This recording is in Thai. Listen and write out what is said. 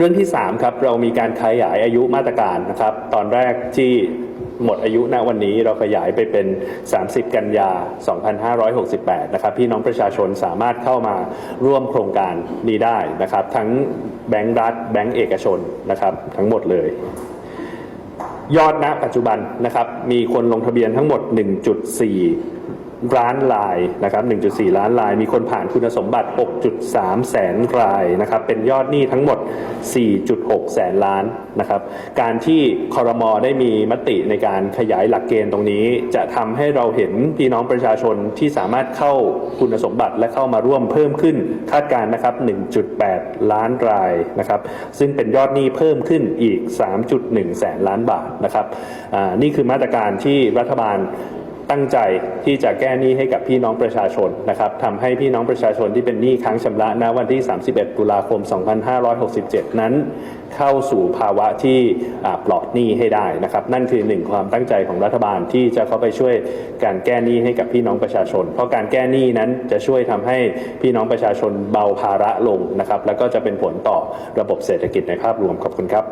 เรื่องที่3ครับเรามีการขยายอายุมาตรการนะครับ ตอนแรกที่หมดอายุณวันนี้เราขยายไปเป็น 30 กันยา 2568 นะครับ พี่น้องประชาชนสามารถเข้ามาร่วมโครงการนี้ได้นะครับ ทั้งแบงก์รัฐ แบงก์เอกชนนะครับ ทั้งหมดเลย ยอดณปัจจุบันนะครับ มีคนลงทะเบียนทั้งหมด 1.4 ล้านรายนะครับ 1.4 ล้านราย มีคนผ่านคุณสมบัติ 6.3 แสนรายนะครับ เป็นยอดหนี้ทั้งหมด 4.6 แสนล้านนะครับ การที่คอรมอได้มีมติในการขยายหลักเกณฑ์ตรงนี้ จะทำให้เราเห็นพี่น้องประชาชนที่สามารถเข้าคุณสมบัติและเข้ามาร่วมเพิ่มขึ้น คาดการณ์นะครับ 1.8 ล้านรายนะครับ ซึ่งเป็นยอดหนี้เพิ่มขึ้นอีก 3.1 แสนล้านบาทนะครับนี่คือมาตรการที่รัฐบาล ตั้งใจที่จะแก้หนี้ให้กับพี่น้องประชาชนนะครับทำให้พี่น้องประชาชนที่เป็นหนี้ค้างชำระณวันที่ 31 ตุลาคม 2567 นั้น เข้าสู่ภาวะที่ปลอดหนี้ให้ได้นะครับ นั่นคือหนึ่งความตั้งใจของรัฐบาลที่จะเข้าไปช่วยการแก้หนี้ให้กับพี่น้องประชาชน เพราะการแก้หนี้นั้นจะช่วยทำให้พี่น้องประชาชนเบาภาระลงนะครับ แล้วก็จะเป็นผลต่อระบบเศรษฐกิจในภาพรวมขอบคุณครับ